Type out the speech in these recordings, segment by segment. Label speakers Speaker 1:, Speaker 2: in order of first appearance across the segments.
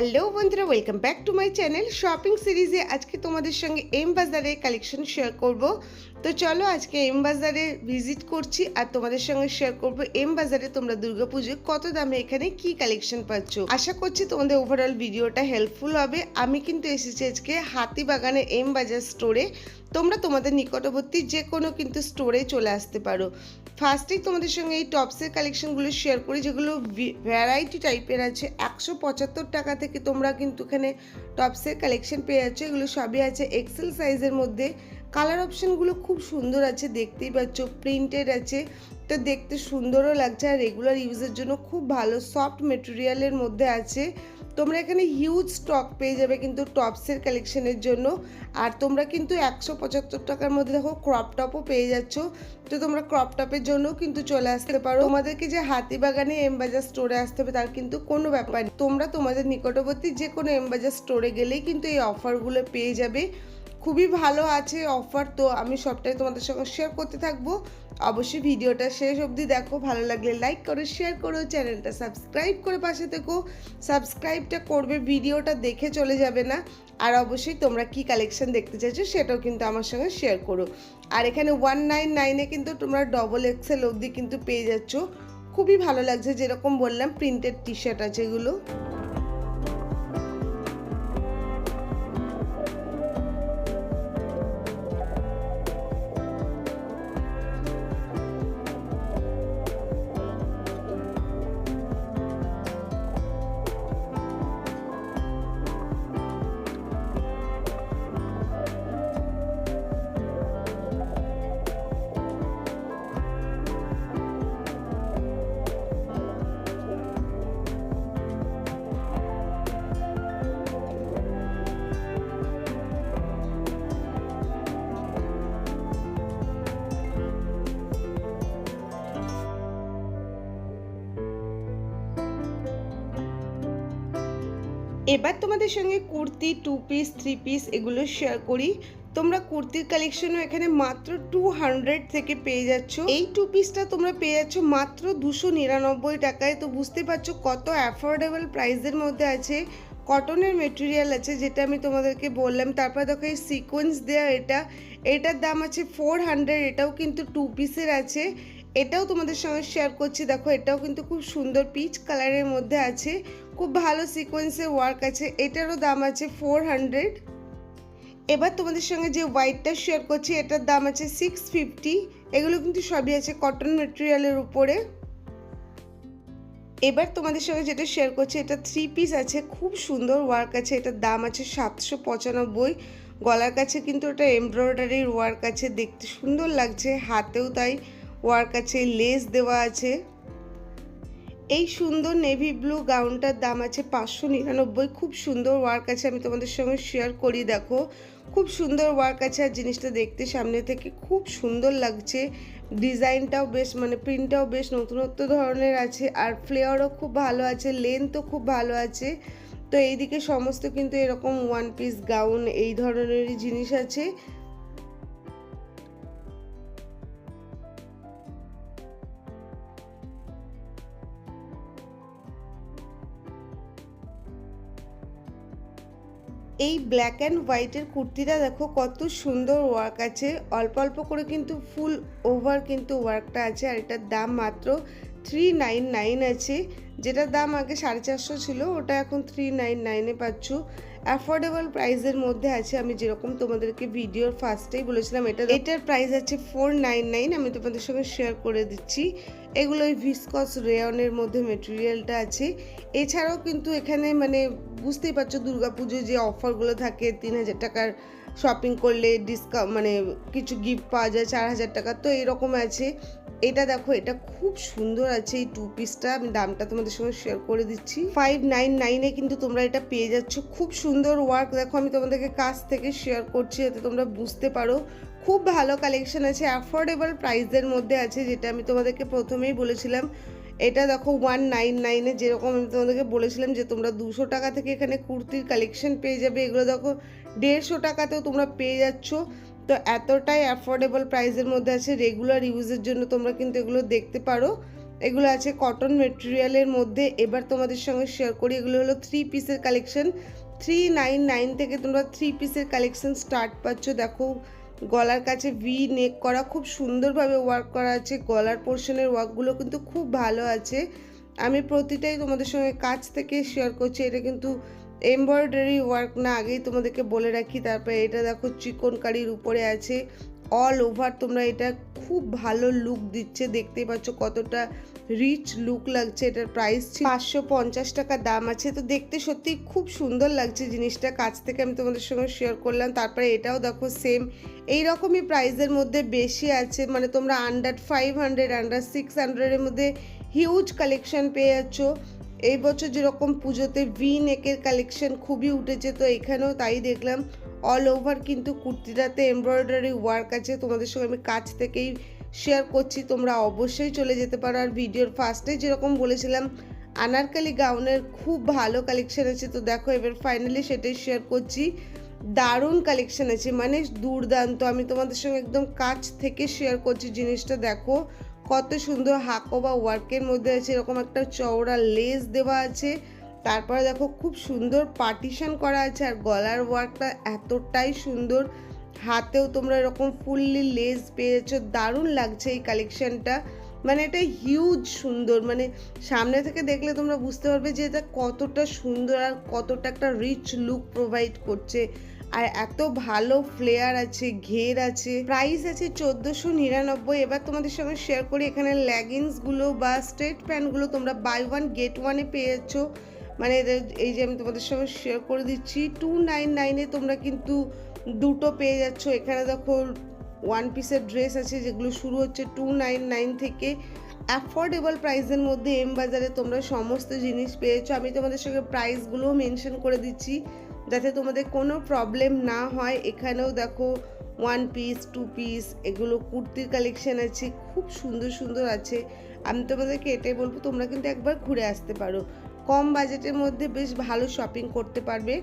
Speaker 1: Hello বন্ধুরা welcome back to my channel shopping সিরিজে আজকে তোমাদের সঙ্গে এম বাজারে কালেকশন শেয়ার করব। তো চলো আজকে এম বাজারে ভিজিট করছি আর তোমাদের সঙ্গে শেয়ার করব এম বাজারে তোমরা দুর্গা দুর্গাপুজোয় কত দামে এখানে কি কালেকশন পাচ্ছ। আশা করছি তোমাদের ওভারঅল ভিডিওটা হেল্পফুল হবে। আমি কিন্তু এসেছি আজকে হাতিবাগানে এম বাজার স্টোরে তোমরা তোমাদের নিকটবর্তী যে কোনো কিন্তু স্টোরে চলে আসতে পারো। ফার্স্টেই তোমাদের সঙ্গে এই টপসের কালেকশনগুলো শেয়ার করি, যেগুলো ভ্যারাইটি টাইপের আছে। একশো পঁচাত্তর টাকা থেকে তোমরা কিন্তু এখানে টপসের কালেকশন পেয়ে যাচ্ছ। এগুলো সবই আছে এক্সেল সাইজের মধ্যে। কালার অপশানগুলো খুব সুন্দর আছে, দেখতেই পাচ্ছ। প্রিন্টেড আছে, তো দেখতে সুন্দরও লাগছে। আর রেগুলার ইউজের জন্য খুব ভালো সফট মেটেরিয়ালের মধ্যে আছে। তোমরা এখানে হিউজ স্টক পেয়ে যাবে কিন্তু টপসের কালেকশনের জন্য। আর তোমরা কিন্তু একশো পঁচাত্তর টাকার মধ্যে দেখো ক্রপ টপও পেয়ে যাচ্ছ। তো তোমরা ক্রপ টপের জন্যও কিন্তু চলে আসতে পারো। তোমাদেরকে যে হাতিবাগানে এমবাজার স্টোরে আসতে হবে তার কিন্তু কোনো ব্যাপার তোমরা তোমাদের নিকটবর্তী যে কোনো এমবাজার স্টোরে গেলেই কিন্তু এই অফারগুলো পেয়ে যাবে। খুবই ভালো আছে অফার তো আমি সবটাই তোমাদের সঙ্গে শেয়ার করতে থাকব। অবশ্যই ভিডিওটা শেষ অবধি দেখো, ভালো লাগলে লাইক করো শেয়ার করো চ্যানেলটা সাবস্ক্রাইব করে পাশে থেকো। সাবস্ক্রাইবটা করবে, ভিডিওটা দেখে চলে যাবে না। আর অবশ্যই তোমরা কি কালেকশন দেখতে চাইছো সেটাও কিন্তু আমার সঙ্গে শেয়ার করো। আর এখানে ওয়ান নাইন নাইনে কিন্তু তোমরা ডবল এক্সেল অবধি কিন্তু পেয়ে যাচ্ছ। খুবই ভালো লাগছে, যেরকম বললাম প্রিন্টেড টি শার্ট আছে এগুলো। এবার তোমাদের সঙ্গে kurti two piece three piece এগুলো শেয়ার করি। তোমরা কুর্তির কালেকশনও এখানে মাত্র টু হান্ড্রেড থেকে পেয়ে যাচ্ছ। এই টু পিসটা তোমরা পেয়ে যাচ্ছ মাত্র দুশো নিরানব্বই টাকায়। তো বুঝতে পারছ কত অ্যাফোর্ডেবল প্রাইসের মধ্যে আছে। কটনের মেটেরিয়াল আছে, যেটা আমি তোমাদেরকে বললাম। তারপর দেখো এই সিকোয়েন্স দেওয়া এটা। এটার দাম আছে ফোর হান্ড্রেড এটাও কিন্তু টু পিসের আছে। এটাও তোমাদের সঙ্গে শেয়ার করছি। দেখো এটাও কিন্তু খুব সুন্দর পিচ কালারের মধ্যে আছে। খুব ভালো সিকোয়েন্সের ওয়ার্ক আছে। এটারও দাম আছে ফোর হান্ড্রেড এবার তোমাদের সঙ্গে যে হোয়াইটটা শেয়ার করছি, এটার দাম আছে সিক্স ফিফটি এগুলো কিন্তু সবই আছে কটন মেটেরিয়ালের উপরে। এবার তোমাদের সঙ্গে যেটা শেয়ার করছি, এটা থ্রি পিস আছে, খুব সুন্দর ওয়ার্ক আছে। এটার দাম আছে সাতশো পঁচানব্বই। গলার কাছে কিন্তু এটা এমব্রয়ডারির ওয়ার্ক আছে, দেখতে সুন্দর লাগছে। হাতেও তাই ওয়ার্ক আছে লেস দেওয়া আছে। এই সুন্দর নেভি ব্লু গাউনটার দাম আছে পাঁচশো নিরানব্বই। খুব সুন্দর ওয়ার্ক আছে, আমি তোমাদের সঙ্গে শেয়ার করি, দেখো। খুব সুন্দর ওয়ার্ক আছে আর জিনিসটা দেখতে সামনে থেকে, খুব সুন্দর লাগছে। ডিজাইনটাও বেশ মানে প্রিন্টটাও বেশ নতুনত্ব ধরনের আছে, আর ফ্লেয়ারও খুব ভালো আছে লেন্থও খুব ভালো আছে। তো এইদিকে সমস্ত কিন্তু এরকম ওয়ান পিস গাউন এই ধরনেরই জিনিস আছে। এই ব্ল্যাক অ্যান্ড হোয়াইটের কুর্তিটা দেখো কত সুন্দর ওয়ার্ক আছে। অল্প অল্প করে কিন্তু ফুল ওভার কিন্তু ওয়ার্কটা আছে আর এটার দাম মাত্র থ্রি নাইন নাইন আছে। যেটার দাম আগে সাড়ে চারশো ছিল, ওটা এখন থ্রি নাইন নাইনে পাচ্ছ। অ্যাফোর্ডেবল প্রাইসের মধ্যে আছে, আমি যেরকম তোমাদেরকে ভিডিওর ফার্স্টেই বলেছিলাম, এটা এটার প্রাইস আছে ফোর নাইন নাইন আমি তোমাদের সঙ্গে শেয়ার করে দিচ্ছি। এগুলো ওই ভিসকস রেয়নের মধ্যে মেটেরিয়ালটা আছে। এছাড়াও কিন্তু এখানে মানে বুঝতেই পারছ দুর্গাপুজো যে অফারগুলো থাকে তিন হাজার টাকার শপিং করলে ডিসকাউন্ট মানে কিছু গিফট পাওয়া যায় চার হাজার টাকা, তো এরকম আছে। এটা দেখো, এটা খুব সুন্দর আছে এই টু। পিসটা আমি দামটা তোমাদের সঙ্গে শেয়ার করে দিচ্ছি। ফাইভ নাইন নাইনে কিন্তু তোমরা এটা পেয়ে যাচ্ছ। খুব সুন্দর ওয়ার্ক দেখো, আমি তোমাদেরকে কাছ থেকে শেয়ার করছি যাতে তোমরা বুঝতে পারো। খুব ভালো কালেকশন আছে অ্যাফোর্ডেবল প্রাইসের মধ্যে আছে, যেটা আমি তোমাদেরকে প্রথমেই বলেছিলাম। এটা দেখো ওয়ান নাইন নাইনে যেরকম আমি তোমাদেরকে বলেছিলাম যে তোমরা দুশো টাকা থেকে এখানে কুর্তির কালেকশন পেয়ে যাবে। এগুলো দেখো, দেড়শো টাকাতেও তোমরা পেয়ে যাচ্ছ। তো এতটাই অ্যাফোর্ডেবল প্রাইসের মধ্যে আছে রেগুলার ইউজের জন্য তোমরা কিন্তু এগুলো দেখতে পারো। এগুলো আছে কটন মেটেরিয়ালের মধ্যে। এবার তোমাদের সঙ্গে শেয়ার করি, এগুলো হলো থ্রি পিসের কালেকশন থ্রি নাইন নাইন থেকে তোমরা থ্রি পিসের কালেকশন স্টার্ট পাচ্ছ। দেখো, গলার কাছে ভি নেক করা, খুব সুন্দরভাবে ওয়ার্ক করা আছে। গলার পোর্শনের ওয়ার্কগুলো কিন্তু খুব ভালো আছে। আমি প্রতিটাই তোমাদের সঙ্গে কাছ থেকে শেয়ার করছি। এটা কিন্তু এমব্রয়ডারি ওয়ার্ক না আগেই তোমাদেরকে বলে রাখি, তারপরে এটা দেখো চিকন কারির উপরে আছে। অল ওভার তোমরা এটা খুব ভালো লুক দিচ্ছে, দেখতেই পাচ্ছ কতটা রিচ লুক লাগছে, এটার প্রাইস পাঁচশো পঞ্চাশ টাকা দাম আছে। তো দেখতে সত্যি খুব সুন্দর লাগছে জিনিসটা, কাছ থেকে আমি তোমাদের সঙ্গে শেয়ার করলাম। তারপরে এটাও দেখো সেম এই রকমই প্রাইসের মধ্যে বেশি আছে। মানে তোমরা under five hundred under six হান্ড্রেডের মধ্যে হিউজ কালেকশন পেয়ে যাচ্ছ। এই বছর যেরকম পুজোতে ভি নেকের কালেকশন খুবই উঠেছে, তো এখানেও তাই দেখলাম। অল ওভার কিন্তু কুর্তিটাতে এমব্রয়ডারি ওয়ার্ক আছে, তোমাদের সঙ্গে আমি কাছ থেকেই শেয়ার করছি, তোমরা অবশ্যই চলে যেতে পারো। আর ভিডিওর ফার্স্টে যেরকম বলেছিলাম, আনারকালি গাউনের খুব ভালো কালেকশন আছে, তো দেখো এবার ফাইনালি সেটাই শেয়ার করছি। দারুণ কালেকশন আছে মানে দুর্দান্ত। আমি তোমাদের সঙ্গে একদম কাছ থেকে শেয়ার করছি জিনিসটা, দেখো। কত সুন্দর হাকো বা ওয়ার্কের মধ্যে আছে, এরকম একটা চওড়া লেস দেওয়া আছে। তারপরে দেখো খুব সুন্দর পার্টিশন করা আছে আর গলার ওয়ার্কটা এতটাই সুন্দর। হাতেও তোমরা এরকম ফুললি লেস পেয়েছ, দারুণ লাগছে এই কালেকশনটা মানে এটা হিউজ সুন্দর মানে সামনে থেকে দেখলে তোমরা বুঝতে পারবে যে এটা কতটা সুন্দর আর কতটা একটা রিচ লুক প্রোভাইড করছে। আর এত ভালো ফ্লেয়ার আছে, ঘের আছে প্রাইস আছে চোদ্দোশো নিরানব্বই। এবার তোমাদের সঙ্গে শেয়ার করি, এখানে লেগিংসগুলো বা স্ট্রেট প্যান্টগুলো তোমরা বাই ওয়ান গেট ওয়ানে পেয়েছ। মানে এই যে আমি তোমাদের সঙ্গে শেয়ার করে দিচ্ছি টু নাইন নাইনে তোমরা কিন্তু দুটো পেয়ে যাচ্ছ। এখানে দেখো ওয়ান পিসের ড্রেস আছে, যেগুলো শুরু হচ্ছে টু নাইন নাইন থেকে। অ্যাফোর্ডেবল প্রাইসের মধ্যে এম বাজারে তোমরা সমস্ত জিনিস পেয়েছ। আমি তোমাদের সঙ্গে প্রাইসগুলোও মেনশন করে দিচ্ছি। যাতে তোমাদের কোনো প্রবলেম না হয়। এখানেও দেখো ওয়ান পিস টু পিস এগুলো কুর্তির কালেকশান আছে, খুব সুন্দর সুন্দর আছে। আমি তোমাদেরকে এটাই বলব, তোমরা কিন্তু একবার ঘুরে আসতে পারো। কম বাজেটের মধ্যে বেশ ভালো শপিং করতে পারবে।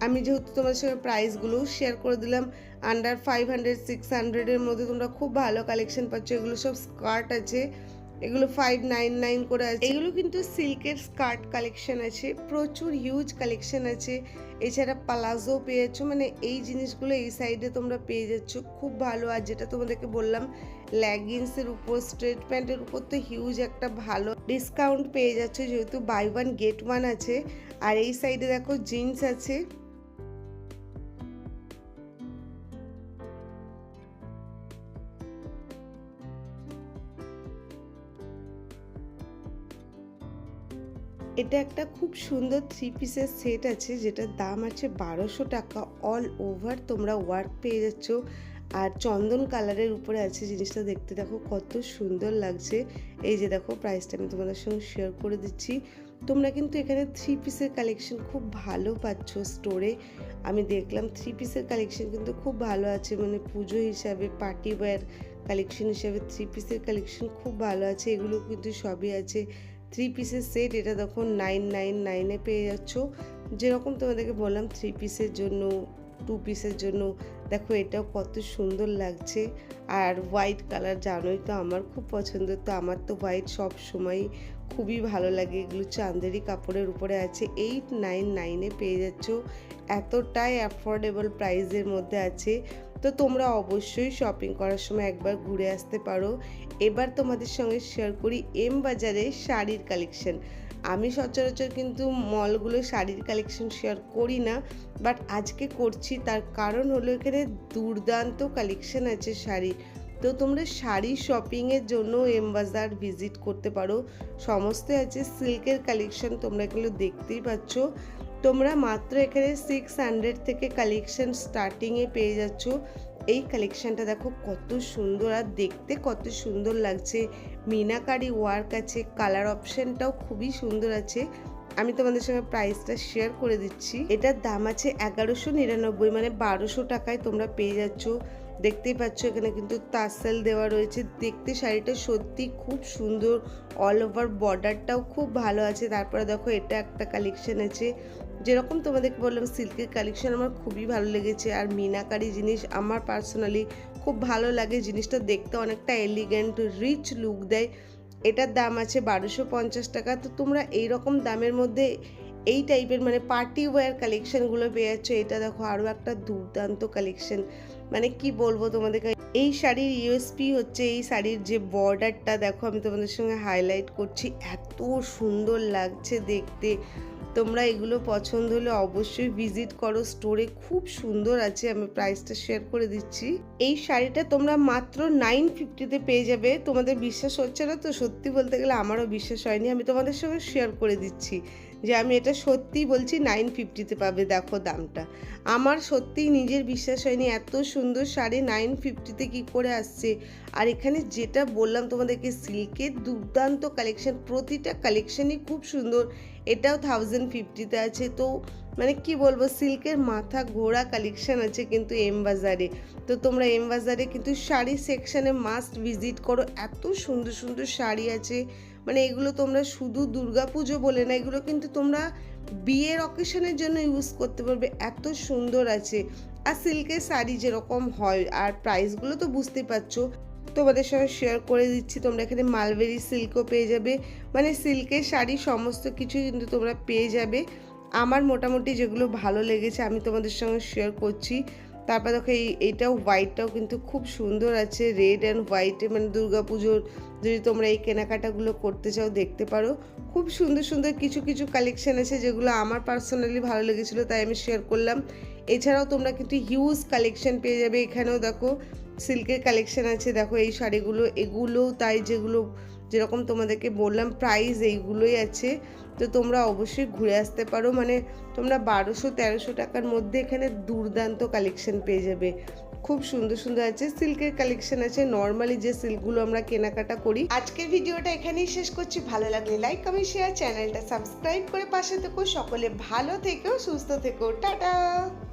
Speaker 1: আমি যেহেতু তোমার সঙ্গে প্রাইসগুলোও শেয়ার করে দিলাম আন্ডার ফাইভ হান্ড্রেড সিক্স হান্ড্রেডের মধ্যে তোমরা খুব ভালো কালেকশন পাচ্ছ। এগুলো সব স্কার্ট আছে। এগুলো ফাইভ নাইন নাইন করে আছে। এগুলো কিন্তু সিল্কের স্কার্ট কালেকশন আছে, প্রচুর হিউজ কালেকশন আছে। এছাড়া পালাজো পেয়েছ মানে এই জিনিসগুলো এই সাইডে তোমরা পেয়ে যাচ্ছ। খুব ভালো, আর যেটা তোমাদেরকে বললাম লেগিংসের উপর স্ট্রেট প্যান্টের উপর তো হিউজ একটা ভালো ডিসকাউন্ট পেয়ে যাচ্ছ, যেহেতু বাই ওয়ান গেট ওয়ান আছে। আর এই সাইডে দেখো জিন্স আছে। এটা একটা খুব সুন্দর থ্রি পিসের সেট আছে, যেটার দাম আছে বারোশো টাকা অল ওভার তোমরা ওয়ার্ক পেয়ে যাচ্ছ। আর চন্দন কালারের উপরে আছে জিনিসটা, দেখতে দেখো কত সুন্দর লাগছে। এই যে দেখো প্রাইসটা আমি তোমাদের সঙ্গে শেয়ার করে দিচ্ছি। তোমরা কিন্তু এখানে থ্রি পিসের কালেকশন খুব ভালো পাচ্ছ স্টোরে আমি দেখলাম থ্রি পিসের কালেকশন কিন্তু খুব ভালো আছে মানে পুজো হিসাবে পার্টি ওয়্যার কালেকশন হিসাবে থ্রি পিসের কালেকশন খুব ভালো আছে। এগুলো কিন্তু সবই আছে। থ্রি পিসের সেট এটা দেখো নাইন নাইন নাইনে পেয়ে যাচ্ছ। যেরকম তোমাদেরকে বললাম থ্রি পিসের জন্য টু পিসের জন্য, দেখো এটাও কত সুন্দর লাগছে। আর হোয়াইট কালার জানোই তো আমার খুব পছন্দ, তো আমার তো হোয়াইট সব সময় খুবই ভালো লাগে। এগুলো চান্দেরি কাপড়ের উপরে আছে। এইট নাইন নাইনে পেয়ে যাচ্ছ। এতটাই অ্যাফোর্ডেবল প্রাইসের মধ্যে আছে। তো তোমরা অবশ্যই শপিং করার সময় একবার ঘুরে আসতে পারো। এবার তোমাদের সঙ্গে শেয়ার করি এম বাজারে শাড়ির কালেকশন আমি সচরাচর কিন্তু মলগুলো শাড়ির কালেকশন শেয়ার করি না বাট আজকে করছি, তার কারণ হলো এখানে দুর্দান্ত কালেকশন আছে শাড়ি তো তোমরা শাড়ি শপিংয়ের জন্য এম বাজার ভিজিট করতে পারো। সমস্ত আছে সিল্কের কালেকশন তোমরা এগুলো দেখতেই পাচ্ছ। তোমরা মাত্র এখানে সিক্স হান্ড্রেড থেকে কালেকশন স্টার্টিংয়ে পেয়ে যাচ্ছ। এই কালেকশনটা দেখো কত সুন্দর আর দেখতে কত সুন্দর লাগছে। মিনাকারি ওয়ার্ক আছে কালার অপশানটাও খুবই সুন্দর আছে। আমি তোমাদের সঙ্গে প্রাইসটা শেয়ার করে দিচ্ছি। এটার দাম আছে এগারোশো নিরানব্বই মানে বারোশো টাকায় তোমরা পেয়ে যাচ্ছ। দেখতেই পাচ্ছ এখানে কিন্তু তাসেল দেওয়া রয়েছে। দেখতে শাড়িটা সত্যি খুব সুন্দর। অল ওভার বর্ডারটাও খুব ভালো আছে। তারপরে দেখো এটা একটা কালেকশন আছে। যেরকম তোমাদেরকে বললাম সিল্কের কালেকশন আমার খুবই ভালো লেগেছে। আর মিনাকারি জিনিস আমার পার্সোনালি খুব ভালো লাগে। জিনিসটা দেখতে অনেকটা এলিগেন্ট রিচ লুক দেয়। এটার দাম আছে বারোশো পঞ্চাশ টাকা। তো তোমরা এই রকম দামের মধ্যে এই টাইপের মানে পার্টি ওয়্যার কালেকশনগুলো পেয়ে যাচ্ছ। এটা দেখো আরও একটা দুর্দান্ত কালেকশন মানে কি বলব তোমাদেরকে? এই শাড়ির ইউএসপি হচ্ছে, এই শাড়ির যে বর্ডারটা দেখো আমি তোমাদের সঙ্গে হাইলাইট করছি। এত সুন্দর লাগছে দেখতে। তোমরা এগুলো পছন্দ হলে অবশ্যই ভিজিট করো। স্টোরে খুব সুন্দর আছে, আমি প্রাইসটা শেয়ার করে দিচ্ছি। এই শাড়িটা তোমরা মাত্র নাইন ফিফটিতে পেয়ে যাবে। তোমাদের বিশ্বাস হচ্ছে না তো? সত্যি বলতে গেলে আমারও বিশ্বাস হয়নি। আমি তোমাদের সঙ্গে শেয়ার করে দিচ্ছি যে আমি এটা সত্যিই বলছি নাইন ফিফটিতে পাবে। দেখো দামটা। আমার সত্যিই নিজের বিশ্বাস হয়নি। এত সুন্দর শাড়ি নাইন ফিফটিতে কী করে আসছে? আর এখানে যেটা বললাম তোমাদেরকে সিল্কের দুর্দান্ত কালেকশন প্রতিটা কালেকশনই খুব সুন্দর। এটাও থাউজেন্ড ফিফটিতে আছে। তো মানে কি বলব, সিল্কের মাথা ঘোড়া কালেকশান আছে কিন্তু এম বাজারে। তো তোমরা এম বাজারে কিন্তু শাড়ি সেকশানে মাস্ট ভিজিট করো। এত সুন্দর সুন্দর শাড়ি আছে। মানে এগুলো তোমরা শুধু দুর্গাপুজো বলে না, এগুলো কিন্তু তোমরা বিয়ের অকেশনের জন্য ইউজ করতে পারবে। এত সুন্দর আছে। আর সিল্কের শাড়ি যেরকম হয়, আর প্রাইসগুলো তো বুঝতেই পারছ। তোমাদের সঙ্গে শেয়ার করে দিচ্ছি। তোমরা এখানে মালবেরি সিল্কও পেয়ে যাবে। মানে সিল্কের শাড়ি সমস্ত কিছু কিন্তু তোমরা পেয়ে যাবে। আমার মোটামুটি যেগুলো ভালো লেগেছে আমি তোমাদের সঙ্গে শেয়ার করছি। তারপর দেখো এই, এইটাও হোয়াইটটাও কিন্তু খুব সুন্দর আছে। রেড অ্যান্ড হোয়াইটে মানে পুজোর যদি তোমরা এই কেনাকাটাগুলো করতে চাও দেখতে পারো। খুব সুন্দর সুন্দর কিছু কিছু কালেকশন আছে যেগুলো আমার পার্সোনালি ভালো লেগেছিলো, তাই আমি শেয়ার করলাম। এছাড়াও তোমরা কিন্তু হিউজ কালেকশন পেয়ে যাবে। এখানেও দেখো সিল্কের কালেকশন আছে। দেখো এই শাড়িগুলো, এগুলোও তাই যেগুলো, যেরকম তোমাদেরকে বললাম প্রাইস এইগুলোই আছে। তো তোমরা অবশ্যই ঘুরে আসতে পারো। মানে তোমরা বারোশো, তেরোশো টাকার মধ্যে এখানে দুর্দান্ত কালেকশন পেয়ে যাবে। খুব সুন্দর সুন্দর আছে। সিল্কের কালেকশন আছে। নর্মালি যে সিল্কগুলো আমরা কেনাকাটা করি। আজকের ভিডিওটা এখানেই শেষ করছি। ভালো লাগলে লাইক কমেন্ট শেয়ার চ্যানেলটা সাবস্ক্রাইব করে পাশে থেকো। সকলে ভালো থেকো, সুস্থ থেকো। টাটা!